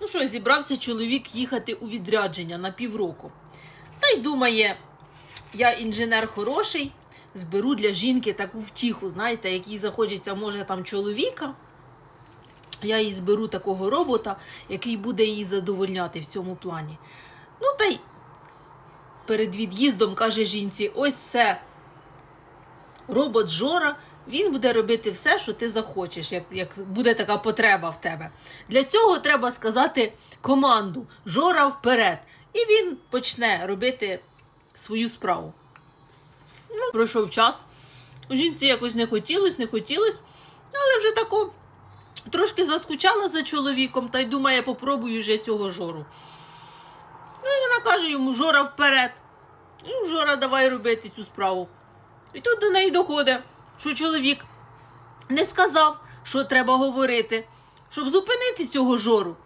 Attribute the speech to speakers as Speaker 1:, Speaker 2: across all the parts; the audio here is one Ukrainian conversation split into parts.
Speaker 1: Ну що, зібрався чоловік їхати у відрядження на півроку. Та й думає, я інженер хороший, зберу для жінки таку втіху, знаєте, якій захочеться, може, там чоловіка. Я їй зберу такого робота, який буде її задовольняти в цьому плані. Ну та й перед від'їздом каже жінці: ось це робот Жора. Він буде робити все, що ти захочеш, як, як буде така потреба в тебе. Для цього треба сказати команду Жора вперед. І він почне робити свою справу. Ну, пройшов час. Жінці якось не хотілось, не хотілось, але вже тако трошки заскучала за чоловіком та й думає, попробую вже цього жору. Ну і вона каже йому: Жора вперед. Ну, Жора, давай робити цю справу. І тут до неї доходить, що чоловік не сказав, що треба говорити, щоб зупинити цього жору.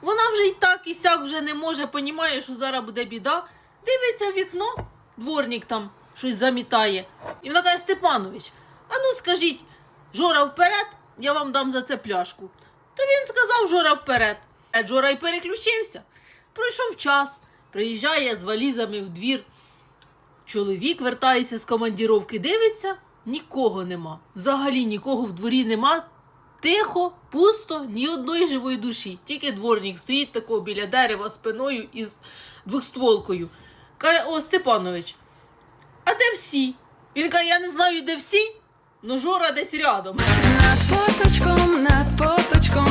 Speaker 1: Вона вже і так, і сяк вже не може, понімає, що зараз буде біда. Дивиться в вікно, дворник там щось замітає. І вона каже, Степанович, а ну скажіть, Жора вперед, я вам дам за це пляшку. То він сказав Жора вперед. А Жора й переключився. Пройшов час, приїжджає з валізами в двір. Чоловік вертається з командіровки, дивиться, нікого нема. Взагалі нікого в дворі нема. Тихо, пусто, ні одної живої душі. Тільки дворник стоїть такого біля дерева спиною із двохстволкою. Каже, о, Степанович, а де всі? Він каже, я не знаю, де всі, но Жора десь рядом.
Speaker 2: Над поточком, над поточком.